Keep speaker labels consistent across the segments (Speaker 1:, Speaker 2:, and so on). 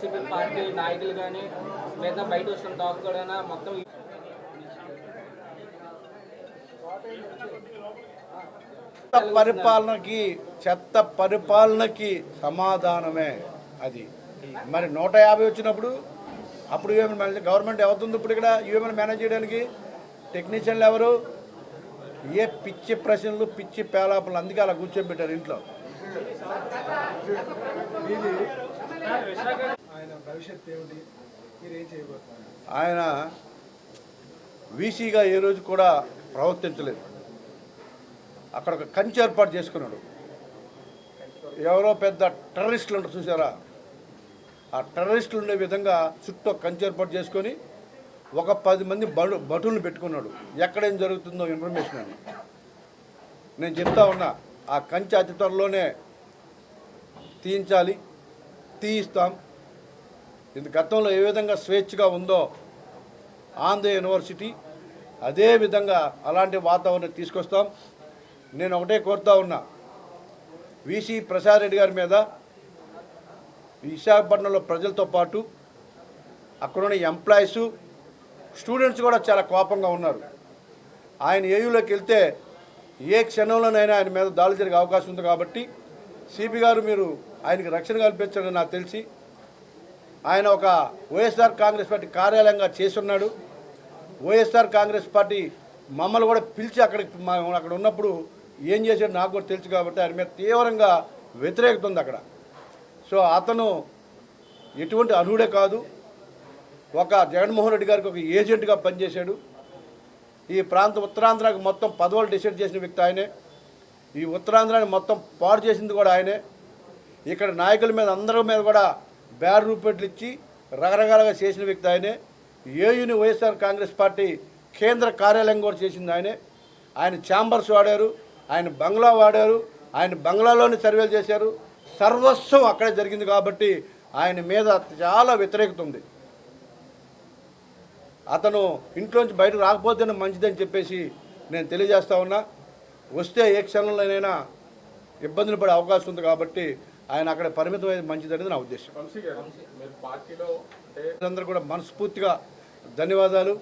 Speaker 1: YCP party నాయకులు కానీ లేదా బయట వస్తున్న టాక్ కూడా మొత్తం
Speaker 2: చెత్త పరిపాలనకి చెత్త పరిపాలనకి సమాధానమే అది. మరి నూట యాభై వచ్చినప్పుడు అప్పుడు మేనేజ్ గవర్నమెంట్ ఎవరుంది ఇప్పుడు ఇక్కడ? యూఎంఎన్ మేనేజ్ చేయడానికి? టెక్నీషియన్లు ఎవరు? ఏ పిచ్చి ప్రశ్నలు పిచ్చి పేలాపలు అందుకే అలా కూర్చోబెట్టారు ఇంట్లో.
Speaker 3: భవిష్యత్తు ఏమిటి? మీరు ఏం చేయబోతున్నారు?
Speaker 2: ఆయన వీసీగా ఏ రోజు కూడా ప్రవర్తించలేదు. అక్కడ ఒక కంచి ఏర్పాటు చేసుకున్నాడు. ఎవరో పెద్ద టెర్రరిస్టులు ఉంటారు చూసారా? ఆ టెర్రరిస్టులు ఉండే విధంగా చుట్టూ కంచి ఏర్పాటు చేసుకొని ఒక పది మంది బడు భటులను పెట్టుకున్నాడు. ఎక్కడేం జరుగుతుందో ఇన్ఫర్మేషన్ అని. నేను చెప్తా ఉన్నా ఆ కంచె అతి త్వరలోనే తీయించాలి తీయిస్తాం. ఇది గతంలో ఏ విధంగా స్వేచ్ఛగా ఉందో ఆంధ్ర యూనివర్సిటీ అదే విధంగా అలాంటి వాతావరణం తీసుకొస్తాం. నేను ఒకటే కోరుతా ఉన్నా విసి ప్రసాద్ రెడ్డి గారి మీద విశాఖపట్నంలో ప్రజలతో పాటు అక్కడున్న ఎంప్లాయీస్ స్టూడెంట్స్ కూడా చాలా కోపంగా ఉన్నారు. ఆయన ఏయూలోకి వెళ్తే ఏ క్షణంలోనైనా ఆయన మీద దాడి జరిగే అవకాశం ఉంది కాబట్టి సిపి గారు మీరు ఆయనకి రక్షణ కల్పించాలని నాకు తెలిసి ఆయన ఒక వైఎస్ఆర్ కాంగ్రెస్ పార్టీ కార్యాలయంగా చేస్తున్నాడు. వైఎస్ఆర్ కాంగ్రెస్ పార్టీ మమ్మల్ని కూడా పిలిచి అక్కడికి అక్కడ ఉన్నప్పుడు ఏం చేశాడు నాకు కూడా తెలుసు కాబట్టి ఆయన మీద తీవ్రంగా వ్యతిరేకత ఉంది అక్కడ. సో అతను ఎటువంటి అర్హుడే కాదు. ఒక జగన్మోహన్ రెడ్డి గారికి ఒక ఏజెంట్గా పనిచేశాడు. ఈ ప్రాంత ఉత్తరాంధ్రకి మొత్తం పదవులు డిసైడ్ చేసిన వ్యక్తి ఆయనే. ఈ ఉత్తరాంధ్రాన్ని మొత్తం పాడు చేసింది కూడా ఆయనే. ఇక్కడ నాయకుల మీద అందరి మీద కూడా బ్యాడ్ రూపెట్లు ఇచ్చి రకరకాలుగా చేసిన వ్యక్తి ఆయనే. ఏయుని వైఎస్ఆర్ కాంగ్రెస్ పార్టీ కేంద్ర కార్యాలయం కూడా చేసింది ఆయనే. ఆయన ఛాంబర్స్ వాడారు ఆయన బంగ్లా వాడారు ఆయన బంగ్లాలోని సర్వేలు చేశారు. సర్వస్వం అక్కడే జరిగింది కాబట్టి ఆయన మీద చాలా వ్యతిరేకత ఉంది. అతను ఇంట్లోంచి బయటకు రాకపోతేనే మంచిదని చెప్పేసి నేను తెలియజేస్తా ఉన్నా. వస్తే ఏ క్షణంలోనైనా ఇబ్బందులు పడే అవకాశం ఉంది కాబట్టి ఆయన అక్కడ పరిమితమైనది మంచిదనేది నా ఉద్దేశం. అందరూ కూడా మనస్ఫూర్తిగా ధన్యవాదాలు.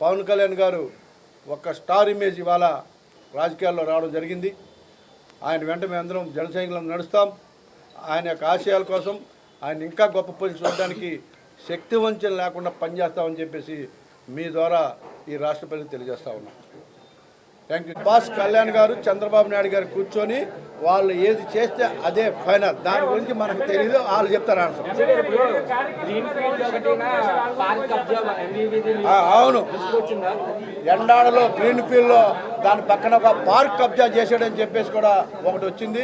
Speaker 2: పవన్ కళ్యాణ్ గారు ఒక స్టార్ ఇమేజ్ ఇవాళ రాజకీయాల్లో రావడం జరిగింది. ఆయన వెంట మేమందరం జన సైనికులం నడుస్తాం. ఆయన యొక్క ఆశయాల కోసం ఆయన ఇంకా గొప్ప పొజిషన్ చూడడానికి శక్తి వంచన లేకుండా పనిచేస్తామని చెప్పేసి మీ ద్వారా ఈ రాష్ట్ర ప్రజలకు తెలియజేస్తా ఉన్నాం. థ్యాంక్ యూ బాస్ కళ్యాణ్ గారు చంద్రబాబు నాయుడు గారు కూర్చొని వాళ్ళు ఏది చేస్తే అదే ఫైనల్. దాని గురించి మనకు తెలియదు వాళ్ళు చెప్తారు ఆన్సర్. అవును. ఎండాడలో గ్రీన్ ఫీల్డ్లో దాని పక్కన ఒక పార్క్ కబ్జా చేశాడని చెప్పేసి కూడా ఒకటి వచ్చింది.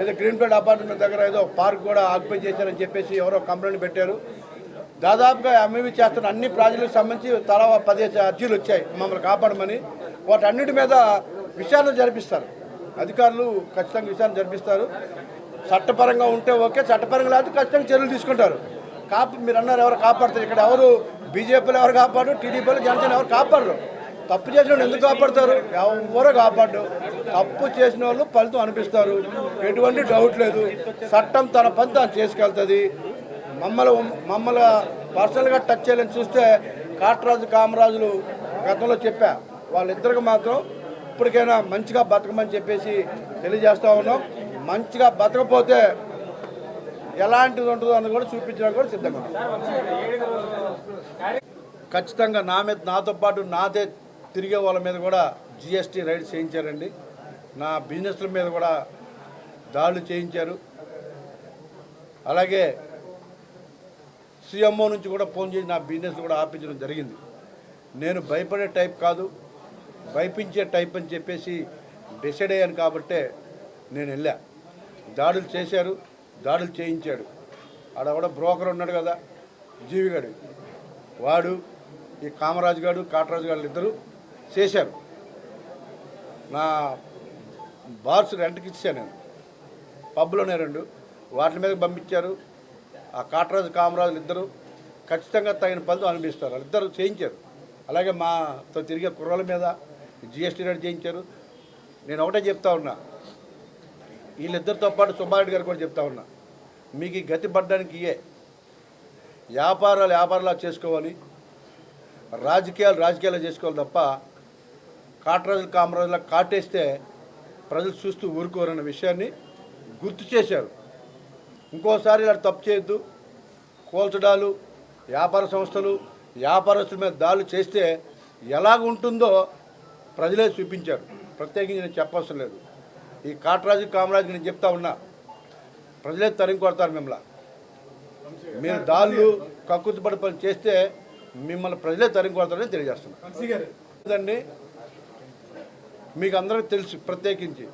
Speaker 2: ఏదో గ్రీన్ ఫీల్డ్ అపార్ట్మెంట్ దగ్గర ఏదో పార్క్ కూడా ఆక్యుపై చేశారని చెప్పేసి ఎవరో కంప్లైంట్ పెట్టారు. దాదాపుగా ఎంఈవి చేస్తున్న అన్ని ప్రాజెక్టులకు సంబంధించి తలా పదిహేను అర్జీలు వచ్చాయి. మమ్మల్ని కాపాడమని. వాటన్నిటి మీద విచారణ జరిపిస్తారు. అధికారులు ఖచ్చితంగా విచారణ జరిపిస్తారు. చట్టపరంగా ఉంటే ఓకే చట్టపరంగా లేకపోతే ఖచ్చితంగా చర్యలు తీసుకుంటారు. కాపు మీరు అన్నారు ఎవరు కాపాడుతారు ఇక్కడ ఎవరు బీజేపీలో ఎవరు కాపాడు టీడీపీలో జనసేన ఎవరు కాపాడరు? తప్పు చేసిన వాళ్ళు ఎందుకు కాపాడతారు? ఎవరో కాపాడు తప్పు చేసిన వాళ్ళు ఫలితం అనిపిస్తారు. ఎటువంటి డౌట్ లేదు. చట్టం తన పని తాను చేసుకెళ్తుంది. మమ్మల్ని మమ్మల్ని పర్సనల్గా టచ్ చేయాలని చూస్తే కాటరాజు కామరాజులు గతంలో చెప్పా. వాళ్ళిద్దరికి మాత్రం ఇప్పటికైనా మంచిగా బతకమని చెప్పేసి తెలియజేస్తూ ఉన్నాం. మంచిగా బతకపోతే ఎలాంటిది ఉంటుందో అన్నది కూడా చూపించడానికి కూడా సిద్ధంగా ఖచ్చితంగా నా మీద నాతో పాటు నాదే తిరిగే వాళ్ళ మీద కూడా జిఎస్టీ రైడ్ చేయించారండి. నా బిజినెస్ల మీద కూడా దాడులు చేయించారు. అలాగే సీఎంఓ నుంచి కూడా ఫోన్ చేసి నా బిజినెస్ కూడా ఆపించడం జరిగింది. నేను భయపడే టైప్ కాదు. భయపించే టైప్ అని చెప్పేసి డిసైడ్ అయ్యాను కాబట్టే నేను వెళ్ళా. దాడులు చేశారు దాడులు చేయించాడు. ఆడ కూడా బ్రోకర్ ఉన్నాడు కదా జీవిగాడు వాడు ఈ కామరాజు గారు కాటరాజు గారు ఇద్దరు చేశారు. నా బార్స్ రెంట్కి ఇచ్చాను నేను. పబ్లోనే రెండు వాటి మీద పంపించారు. ఆ కాటరాజు కామరాజులు ఇద్దరు ఖచ్చితంగా తగిన పనులు అనిపిస్తారు వాళ్ళిద్దరు చేయించారు. అలాగే మాతో తిరిగే కుర్రల మీద జిఎస్టీ రేట్ చేయించారు. నేను ఒకటే చెప్తా ఉన్నా. వీళ్ళిద్దరితో పాటు సుబ్బారెడ్డి గారు కూడా చెప్తా ఉన్నా. మీకు ఈ గతి పడ్డానికి ఇయే. వ్యాపారాలు వ్యాపారాలు చేసుకోవాలి. రాజకీయాలు రాజకీయాలు చేసుకోవాలి తప్ప కాటరాజులు కామరాజులా కాటేస్తే ప్రజలు చూస్తూ ఊరుకోరన్న విషయాన్ని గుర్తు చేశారు. ఇంకోసారి ఇలా తప్పు చేయొద్దు. కోల్చడాలు వ్యాపార సంస్థలు వ్యాపారస్తుల మీద దాడులు చేస్తే ఎలాగుంటుందో ప్రజలే చూపించారు. ప్రత్యేకించి నేను చెప్పవసరం లేదు. ఈ కాటరాజు కామరాజు నేను చెప్తా ఉన్నా. ప్రజలే తరిమి కొడతారు మిమ్మల్ని. మీరు దాళ్ళు కక్కుతుపడి పని చేస్తే మిమ్మల్ని ప్రజలే తరిమి కొడతారని తెలియజేస్తున్నాను మీకు అందరికీ తెలుసు ప్రత్యేకించి.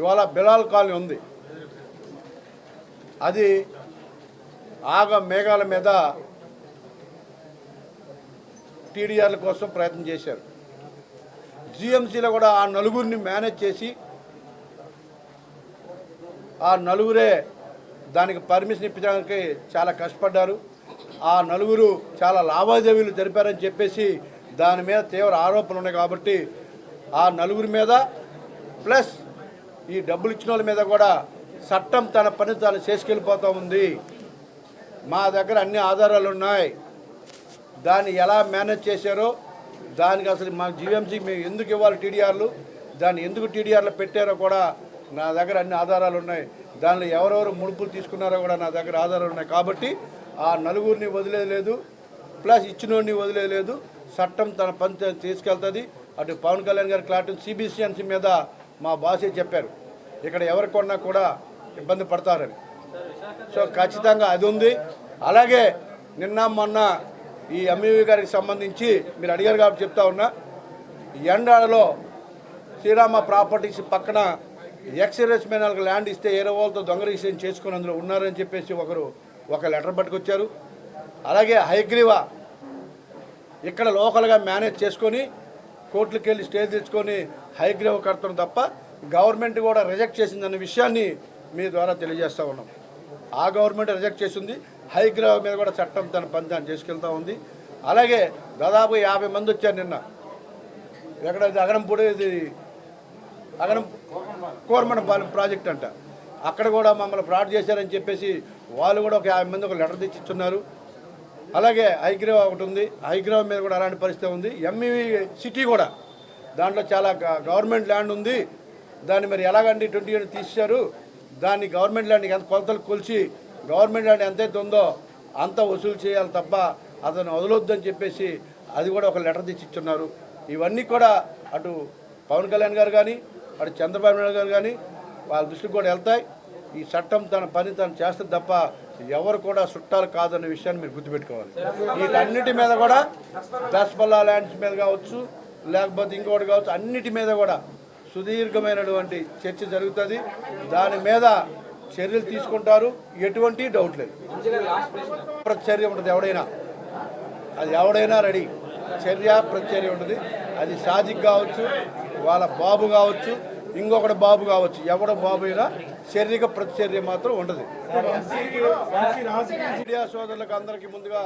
Speaker 2: ఇవాళ బిలాల్ కాలనీ ఉంది. అది ఆగ మేఘాల మీద టీడీఆర్ల కోసం ప్రయత్నం చేశారు. జిఎంసీలో కూడా ఆ నలుగురిని మేనేజ్ చేసి ఆ నలుగురే దానికి పర్మిషన్ ఇప్పించడానికి చాలా కష్టపడ్డారు. ఆ నలుగురు చాలా లావాదేవీలు జరిపారని చెప్పేసి దాని మీద తీవ్ర ఆరోపణలు ఉన్నాయి కాబట్టి ఆ నలుగురి మీద ప్లస్ ఈ డబ్బులు ఇచ్చిన వాళ్ళ మీద కూడా చట్టం తన పని తాను చేసుకెళ్ళిపోతూ ఉంది. మా దగ్గర అన్ని ఆధారాలు ఉన్నాయి. దాన్ని ఎలా మేనేజ్ చేశారో దానికి అసలు మా జీఎంసీకి మేము ఎందుకు ఇవ్వాలి టీడీఆర్లు? దాన్ని ఎందుకు టీడీఆర్లు పెట్టారో కూడా నా దగ్గర అన్ని ఆధారాలు ఉన్నాయి. దానిలో ఎవరెవరు ముడుపులు తీసుకున్నారో కూడా నా దగ్గర ఆధారాలు ఉన్నాయి. కాబట్టి ఆ నలుగురిని వదిలేదు ప్లస్ ఇచ్చినోడిని వదిలేదు చట్టం తన పని తీసుకెళ్తుంది. అటు పవన్ కళ్యాణ్ గారి క్లారిటీ సిబిసిఎన్సి మీద మా బాసే చెప్పారు. ఇక్కడ ఎవరు కొన్నా కూడా ఇబ్బంది పడతారని. సో ఖచ్చితంగా అది ఉంది. అలాగే నిన్న మొన్న ఈ ఎంఈవి గారికి సంబంధించి మీరు అడిగారు కాబట్టి చెప్తా ఉన్నా. ఎండాడలో శ్రీరామ ప్రాపర్టీస్ పక్కన ఎక్స్రేస్ మేనాలకు ల్యాండ్ ఇస్తే ఏరో వాళ్ళతో దొంగ రిజిస్ట్రేషన్ చేసుకుని అందులో ఉన్నారని చెప్పేసి ఒకరు ఒక లెటర్ పట్టుకొచ్చారు. అలాగే హైగ్రీవా ఇక్కడ లోకల్గా మేనేజ్ చేసుకొని కోర్టులకు వెళ్ళి స్టే తెచ్చుకొని హైగ్రీవ కడతాం తప్ప గవర్నమెంట్ కూడా రిజెక్ట్ చేసిందన్న విషయాన్ని మీ ద్వారా తెలియజేస్తూ ఉన్నాం. ఆ గవర్నమెంట్ రిజెక్ట్ చేసింది. హైగ్రీవ మీద కూడా చట్టం తన పని తాను ఉంది. అలాగే దాదాపు యాభై మంది వచ్చారు నిన్న. ఎక్కడ అగరంపూడి అగనంపూడి ఇది అగనం కోరమనపాలెం ప్రాజెక్ట్ అంట. అక్కడ కూడా మమ్మల్ని ఫ్రాడ్ చేశారని చెప్పేసి వాళ్ళు కూడా ఒక యాభై మంది ఒక లెటర్ తెచ్చిచ్చున్నారు. అలాగే హైగ్రీవ్ ఒకటి ఉంది. హైగ్రీవ్ మీద కూడా అలాంటి పరిస్థితి ఉంది. ఎంఈవి సిటీ కూడా దాంట్లో చాలా గవర్నమెంట్ ల్యాండ్ ఉంది. దాన్ని మరి ఎలాగండి ట్వంటీ ఇయర్ తీశారు దాన్ని గవర్నమెంట్ ల్యాండ్ ఎంత కొలతలు కొలిచి గవర్నమెంట్ ల్యాండ్ ఎంతైతే ఉందో అంత వసూలు చేయాలి తప్ప అతను వదలొద్దని చెప్పేసి అది కూడా ఒక లెటర్ తెచ్చి ఇచ్చున్నారు. ఇవన్నీ కూడా అటు పవన్ కళ్యాణ్ గారు కానీ అటు చంద్రబాబు నాయుడు గారు కానీ వాళ్ళ దృష్టికి కూడా వెళ్తాయి. ఈ చట్టం తన పని తను చేస్తుంది తప్ప ఎవరు కూడా చుట్టాలు కాదన్న విషయాన్ని మీరు గుర్తుపెట్టుకోవాలి. వీటన్నిటి మీద కూడా దస్బల్లా ల్యాండ్స్ మీద కావచ్చు లేకపోతే ఇంకోటి కావచ్చు అన్నిటి మీద కూడా సుదీర్ఘమైనటువంటి చర్చ జరుగుతుంది. దాని మీద చర్యలు తీసుకుంటారు ఎటువంటి డౌట్ లేదు.
Speaker 1: లాస్ట్
Speaker 2: ఉంటుంది ఎవడైనా. అది ఎవడైనా రెడీ. చర్య ప్రతిచర్య ఉంటుంది. అది సాజిక్ కావచ్చు వాళ్ళ బాబు కావచ్చు ఇంకొకటి బాబు కావచ్చు. ఎవడ బాబు అయినా శారీరక ప్రతిచర్య మాత్రం
Speaker 3: ఉండదు
Speaker 2: మీడియా సోదరులకు అందరికీ ముందుగా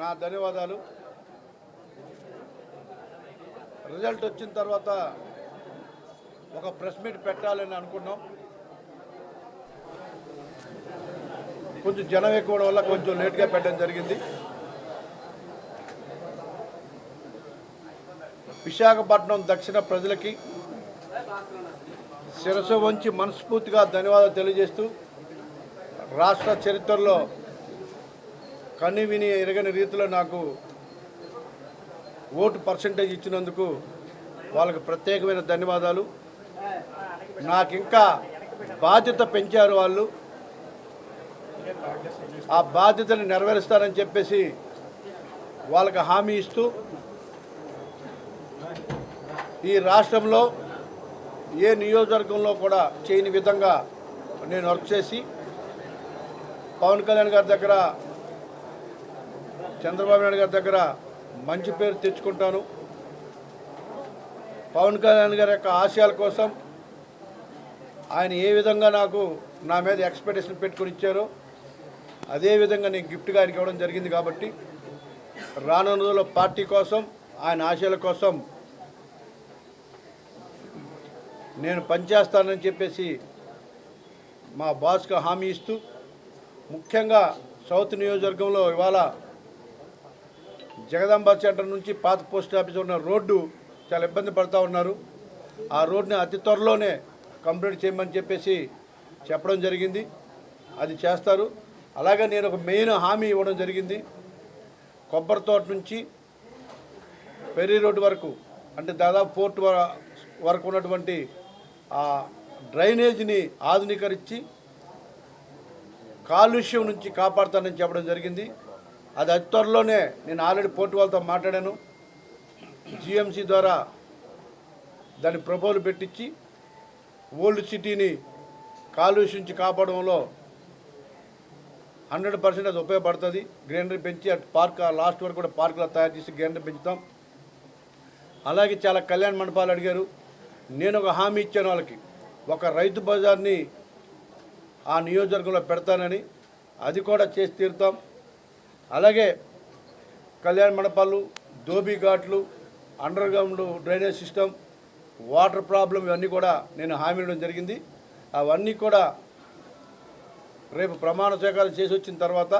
Speaker 2: నా ధన్యవాదాలు. రిజల్ట్ వచ్చిన తర్వాత ఒక ప్రెస్ మీట్ పెట్టాలని అనుకున్నాం. కొంచెం జనం ఎక్కువ వల్ల కొంచెం లేట్గా పెట్టడం జరిగింది. విశాఖపట్నం దక్షిణ ప్రజలకి శిరస వంచి మనస్ఫూర్తిగా ధన్యవాదాలు తెలియజేస్తూ రాష్ట్ర చరిత్రలో కని విని ఎరగని రీతిలో నాకు ఓటు పర్సంటేజ్ ఇచ్చినందుకు వాళ్ళకి ప్రత్యేకమైన ధన్యవాదాలు. నాకు ఇంకా బాధ్యత పెంచారు వాళ్ళు. ఆ బాధ్యతను నెరవేరుస్తారని చెప్పేసి వాళ్ళకి హామీ ఇస్తూ ఈ రాష్ట్రంలో ఏ నియోజకవర్గంలో కూడా చేయని విధంగా నేను వర్క్ చేసి పవన్ కళ్యాణ్ గారి దగ్గర చంద్రబాబు నాయుడు గారి దగ్గర మంచి పేరు తెచ్చుకుంటాను. పవన్ కళ్యాణ్ గారి యొక్క ఆశయాల కోసం ఆయన ఏ విధంగా నాకు నా మీద ఎక్స్పెక్టేషన్ పెట్టుకుని ఇచ్చారో అదే విధంగా నేను గిఫ్ట్గా ఆయనకి ఇవ్వడం జరిగింది కాబట్టి రానున్న రోజుల్లో పార్టీ కోసం ఆయన ఆశయాల కోసం నేను పనిచేస్తానని చెప్పేసి మా బాస్కు హామీ ఇస్తూ ముఖ్యంగా సౌత్ నియోజకవర్గంలో ఇవాళ జగదాంబ సెంటర్ నుంచి పాత పోస్ట్ ఆఫీస్ ఉన్న రోడ్డు చాలా ఇబ్బంది పడుతూ ఉన్నారు. ఆ రోడ్ని అతి త్వరలోనే కంప్లీట్ చేయమని చెప్పేసి చెప్పడం జరిగింది. అది చేస్తారు. అలాగే నేను ఒక మెయిన్ హామీ ఇవ్వడం జరిగింది. కొబ్బరి తోట నుంచి పెర్రీ రోడ్డు వరకు అంటే దాదాపు పోర్ట్ వరకు ఉన్నటువంటి ఆ డ్రైనేజీని ఆధునీకరించి కాలుష్యం నుంచి కాపాడుతానని చెప్పడం జరిగింది. అది అతి త్వరలోనే నేను ఆల్రెడీ పోర్టు వాళ్ళతో మాట్లాడాను. జిఎంసి ద్వారా దాని ప్రపోజల్ పెట్టించి ఓల్డ్ సిటీని కాలుష్యం నుంచి కాపాడంలో హండ్రెడ్ పర్సెంట్ అది ఉపయోగపడుతుంది. గ్రీనరీ పెంచి అటు పార్క్ ఆ లాస్ట్ వరకు కూడా పార్కులో తయారు చేసి గ్రీనరీ పెంచుతాం. అలాగే చాలా కళ్యాణ మండపాలు అడిగారు. నేను ఒక హామీ ఇచ్చాను వాళ్ళకి. ఒక రైతు బజార్ని ఆ నియోజకవర్గంలో పెడతానని అది కూడా చేసి తీరుతాం. అలాగే కళ్యాణ మండపాలు దోబీ ఘాట్లు underground drainage system water problem ఇవన్నీ కూడా నేను హామీ ఇవ్వడం జరిగింది. అవన్నీ కూడా రేపు ప్రమాణ స్వీకారం చేసి వచ్చిన తర్వాత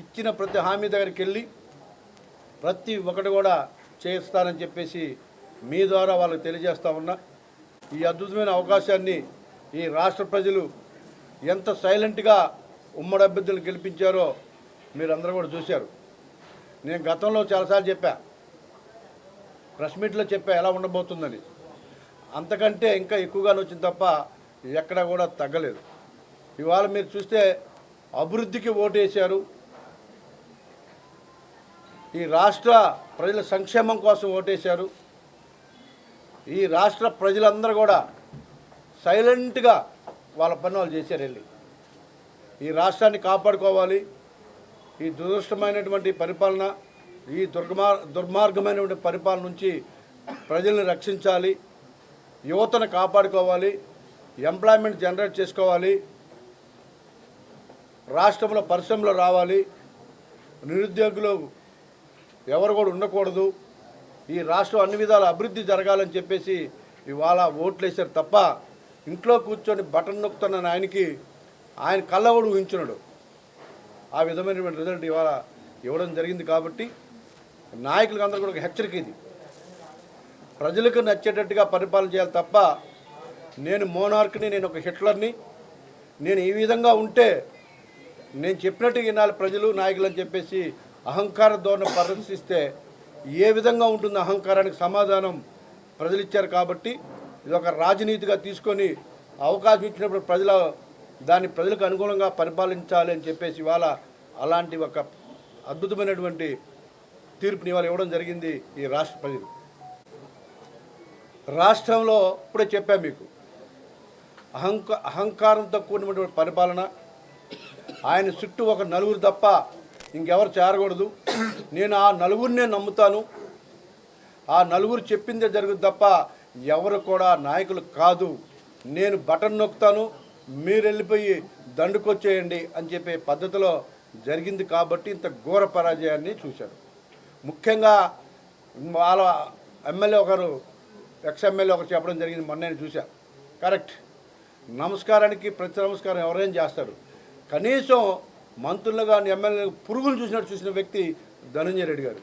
Speaker 2: ఇచ్చిన ప్రతి హామీ దగ్గరికి వెళ్ళి ప్రతి ఒక్కటి కూడా చేస్తానని చెప్పేసి మీ ద్వారా వాళ్ళకి తెలియజేస్తా ఉన్నా. ఈ అద్భుతమైన అవకాశాన్ని ఈ రాష్ట్ర ప్రజలు ఎంత సైలెంట్గా ఉమ్మడి అభ్యర్థులను గెలిపించారో మీరు అందరూ కూడా చూశారు. నేను గతంలో చాలాసార్లు చెప్పా ప్రెస్ మీట్లో చెప్పా ఎలా ఉండబోతుందని. అంతకంటే ఇంకా ఎక్కువగానే వచ్చింది తప్ప ఎక్కడా కూడా తగ్గలేదు. ఇవాళ మీరు చూస్తే అభివృద్ధికి ఓటేశారు. ఈ రాష్ట్ర ప్రజల సంక్షేమం కోసం ఓటేశారు. ఈ రాష్ట్ర ప్రజలందరూ కూడా సైలెంట్గా వాళ్ళ పని వాళ్ళు చేశారు వెళ్ళి. ఈ రాష్ట్రాన్ని కాపాడుకోవాలి. ఈ దురదృష్టమైనటువంటి పరిపాలన ఈ దుర్గమార్ దుర్మార్గమైనటువంటి పరిపాలన నుంచి ప్రజల్ని రక్షించాలి. యువతను కాపాడుకోవాలి. ఎంప్లాయ్మెంట్ జనరేట్ చేసుకోవాలి. రాష్ట్రంలో పరిశ్రమలు రావాలి. నిరుద్యోగులు ఎవరు కూడా ఉండకూడదు. ఈ రాష్ట్రం అన్ని విధాల అభివృద్ధి జరగాలని చెప్పేసి ఇవాళ ఓట్లు వేశారు తప్ప ఇంట్లో కూర్చొని బటన్ నొక్కుతున్న ఆయనకి ఆయన కళ్ళవడు ఊహించినాడు ఆ విధమైనటువంటి రిజల్ట్ ఇవాళ ఇవ్వడం జరిగింది కాబట్టి నాయకులకు అందరూ కూడా ఒక హెచ్చరిక ఇది. ప్రజలకు నచ్చేటట్టుగా పరిపాలన చేయాలి తప్ప నేను మోనార్క్ని నేను ఒక హిట్లర్ని నేను ఈ విధంగా ఉంటే నేను చెప్పినట్టు వినాలి ప్రజలు నాయకులు అని చెప్పేసి అహంకార ధోరణి ప్రదర్శిస్తే ఏ విధంగా ఉంటుంది అహంకారానికి సమాధానం ప్రజలు ఇచ్చారు కాబట్టి ఇది ఒక రాజనీతిగా తీసుకొని అవకాశం ఇచ్చినప్పుడు ప్రజల దాన్ని ప్రజలకు అనుగుణంగా పరిపాలించాలి అని చెప్పేసి ఇవాళ అలాంటి ఒక అద్భుతమైనటువంటి తీర్పుని ఇవాళ ఇవ్వడం జరిగింది ఈ రాష్ట్ర ప్రజలు. రాష్ట్రంలో ఇప్పుడే చెప్పాం మీకు అహంక అహంకారంతో కూడినటువంటి పరిపాలన ఆయన చుట్టూ ఒక నలుగురు తప్ప ఇంకెవరు చేరకూడదు. నేను ఆ నలుగురినే నమ్ముతాను. ఆ నలుగురు చెప్పిందే జరుగుతుంది తప్ప ఎవరు కూడా నాయకులు కాదు. నేను బటన్ నొక్కుతాను. మీరు వెళ్ళిపోయి దండుకొచ్చేయండి అని చెప్పే పద్ధతిలో జరిగింది కాబట్టి ఇంత ఘోర పరాజయాన్ని చూశారు. ముఖ్యంగా వాళ్ళ ఎమ్మెల్యే ఒకరు ఎక్స్ ఎమ్మెల్యే ఒకరు చెప్పడం జరిగింది మొన్న నేను చూశాను కరెక్ట్. నమస్కారానికి ప్రతి నమస్కారం ఎవరైనా చేస్తారు. కనీసం మంత్రులు కానీ ఎమ్మెల్యే పురుగులు చూసినట్టు చూసిన వ్యక్తి ధనంజయ రెడ్డి గారు.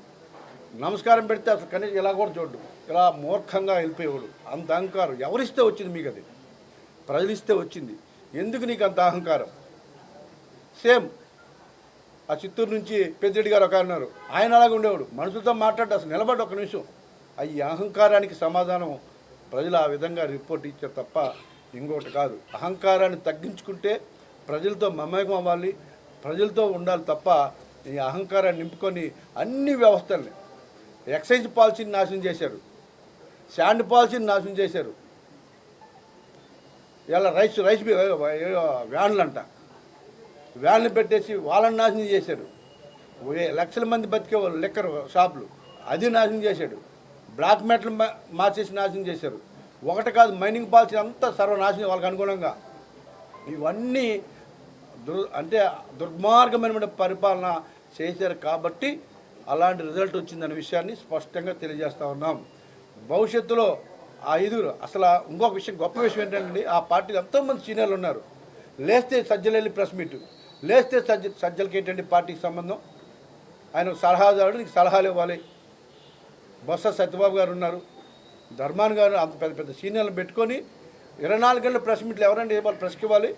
Speaker 2: నమస్కారం పెడితే అసలు కనీసం ఇలా కూడా చూడ్డు. ఇలా మూర్ఖంగా వెళ్ళిపోయేవాడు. అంత అహంకారం. ఎవరిస్తే వచ్చింది మీకు అది? ప్రజలిస్తే వచ్చింది. ఎందుకు నీకు అంత అహంకారం? సేమ్. ఆ చిత్తూరు నుంచి పెద్దిరెడ్డి గారు ఒక ఆయన ఉన్నారు. ఆయన అలాగే ఉండేవాడు. మనుషులతో మాట్లాడి అసలు నిలబడి ఒక నిమిషం. ఈ అహంకారానికి సమాధానం ప్రజలు ఆ విధంగా రిపోర్ట్ ఇచ్చారు తప్ప ఇంకొకటి కాదు. అహంకారాన్ని తగ్గించుకుంటే ప్రజలతో మమేకం అవ్వాలి ప్రజలతో ఉండాలి తప్ప ఈ అహంకారాన్ని నింపుకొని అన్ని వ్యవస్థల్ని ఎక్సైజ్ పాలసీని నాశనం చేశారు శాండ్ పాలసీని నాశనం చేశారు. ఇలా రైస్ రైస్ వ్యాన్లు అంట వ్యాన్లు పెట్టేసి వాళ్ళని నాశనం చేశారు. లక్షల మంది బతికే లిక్కర్ షాపులు అది నాశనం చేశాడు. బ్లాక్ మెటల్ మా- మార్చేసి నాశనం చేశారు. ఒకటి కాదు మైనింగ్ పాలసీ అంతా సర్వనాశనం వాళ్ళకి అనుగుణంగా. ఇవన్నీ దుర్ అంటే దుర్మార్గమైన పరిపాలన చేశారు కాబట్టి అలాంటి రిజల్ట్ వచ్చిందనే విషయాన్ని స్పష్టంగా తెలియజేస్తూ ఉన్నాం. భవిష్యత్తులో ఆ ఐదుగురు అసలు ఇంకొక విషయం గొప్ప విషయం ఏంటంటే ఆ పార్టీలో ఎంతోమంది సీనియర్లు ఉన్నారు. లేస్తే సజ్జలు వెళ్ళి ప్రెస్ మీట్ లేస్తే సజ్జ సజ్జలకి ఏంటంటే పార్టీకి సంబంధం. ఆయన సలహాదారుడు నీకు సలహాలు ఇవ్వాలి. బొత్స సత్యబాబు గారు ఉన్నారు. ధర్మాన్ గారు అంత పెద్ద పెద్ద సీనియర్లు పెట్టుకొని ఇరవై నాలుగు గంటల ప్రెస్ మీట్లు ఎవరండి ఇవ్వాలి ప్రెస్కి ఇవ్వాలి.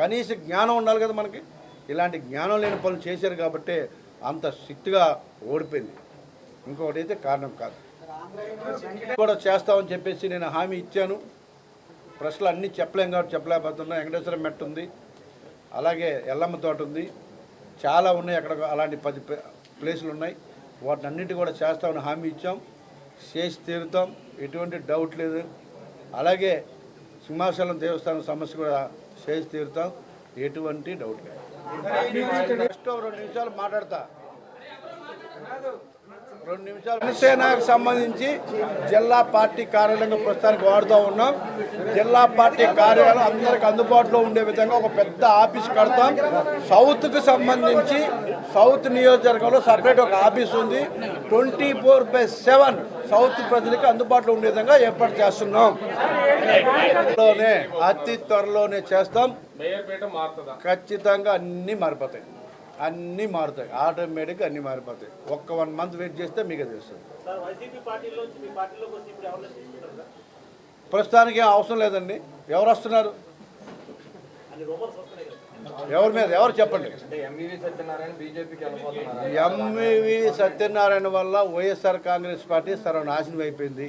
Speaker 2: కనీస జ్ఞానం ఉండాలి కదా మనకి. ఇలాంటి జ్ఞానం లేని పనులు చేశారు కాబట్టి అంత స్ట్రిక్ట్గా ఓడిపోయింది. ఇంకొకటి అయితే కారణం కాదు. కూడా చేస్తామని చెప్పేసి నేను హామీ ఇచ్చాను. ప్రశ్నలు అన్నీ చెప్పలేం కాబట్టి చెప్పలేకపోతున్నా. వెంకటేశ్వర మెట్ ఉంది. అలాగే ఎల్లమ్మ తోట ఉంది. చాలా ఉన్నాయి. అక్కడ అలాంటి పది ప్లే- ప్లేసులు ఉన్నాయి. వాటిని అన్నిటి కూడా చేస్తామని హామీ ఇచ్చాం. చేసి తీరుతాం. ఎటువంటి డౌట్ లేదు. అలాగే సింహాచలం దేవస్థానం సమస్య కూడా చేసి తీరుతాం. ఎటువంటి డౌట్ లేదు. రెండు నిమిషాలు మాట్లాడతా. రెండు నిమిషాలు. జనసేనకు సంబంధించి జిల్లా పార్టీ కార్యాలయంగా ప్రస్తుతానికి వాడుతూ ఉన్నాం. జిల్లా పార్టీ కార్యాలయం అందరికి అందుబాటులో ఉండే విధంగా ఒక పెద్ద ఆఫీస్ కడతాం. సౌత్కి సంబంధించి సౌత్ నియోజకవర్గంలో సపరేట్ ఒక ఆఫీస్ ఉంది. Twenty four by seven south ప్రజలకి అందుబాటులో ఉండే విధంగా ఏర్పాటు చేస్తున్నాం. అతి త్వరలోనే చేస్తాం. ఖచ్చితంగా అన్నీ మారిపోతాయి. అన్నీ మారుతాయి. ఆటోమేటిక్గా అన్నీ మారిపోతాయి. ఒక్క వన్ మంత్ వెయిట్ చేస్తే మీకు తెలుస్తుంది.
Speaker 3: సార్ వైసీపీ పార్టీలోంచి మీ పార్టీలోకి వచ్చి ఇప్పుడు ఎవరిని తీసుకుంటారు సార్?
Speaker 2: ప్రస్తుతానికి ఏం అవసరం లేదండి. ఎవరు వస్తున్నారు?
Speaker 3: అన్ని రూమర్స్ వస్తున్నాయి కదా
Speaker 2: ఎవరి మీద? ఎవరు చెప్పండి.
Speaker 1: అంటే ఎంవీవీ సత్యనారాయణ బీజేపీకి వెళ్ళిపోతున్నారు
Speaker 2: ఎంవివి సత్యనారాయణ వల్ల వైఎస్ఆర్ కాంగ్రెస్ పార్టీ సర్వనాశనం అయిపోయింది.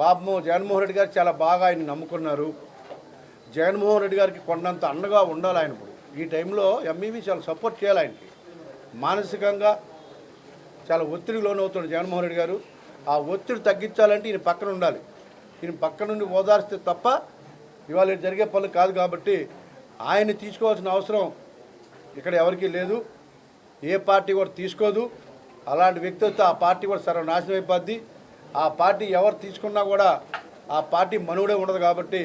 Speaker 2: పాపము జగన్మోహన్ రెడ్డి గారు చాలా బాగా ఆయన నమ్ముకున్నారు. జగన్మోహన్ రెడ్డి గారికి కొండంత అండగా ఉండాలి ఆయన ఈ టైంలో ఎంఈవి చాలా సపోర్ట్ చేయాలి ఆయనకి. మానసికంగా చాలా ఒత్తిడి లోనవుతున్నాడు జగన్మోహన్ రెడ్డి గారు. ఆ ఒత్తిడి తగ్గించాలంటే ఈయన పక్కన ఉండాలి. ఈయన పక్క నుండి ఓదార్స్తే తప్ప ఇవాళ జరిగే పనులు కాదు కాబట్టి ఆయన్ని తీసుకోవాల్సిన అవసరం ఇక్కడ ఎవరికీ లేదు. ఏ పార్టీ కూడా తీసుకోదు. అలాంటి వ్యక్తి వస్తే ఆ పార్టీ కూడా సర్వనాశనం అయిపోద్ది. ఆ పార్టీ ఎవరు తీసుకున్నా కూడా ఆ పార్టీ మనుగడే ఉండదు కాబట్టి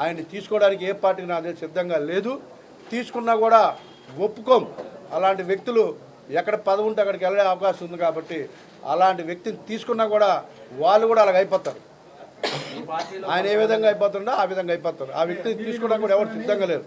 Speaker 2: ఆయన్ని తీసుకోవడానికి ఏ పార్టీకి నాకు సిద్ధంగా లేదు. తీసుకున్నా కూడా ఒప్పుకోం. అలాంటి వ్యక్తులు ఎక్కడ పదవి ఉంటే అక్కడికి వెళ్ళే అవకాశం ఉంది కాబట్టి అలాంటి వ్యక్తిని తీసుకున్నా కూడా వాళ్ళు కూడా అలాగ అయిపోతారు. ఆయన ఏ విధంగా అయిపోతుండో ఆ విధంగా అయిపోతారు. ఆ వ్యక్తిని తీసుకున్నా కూడా ఎవరు సిద్ధంగా లేరు.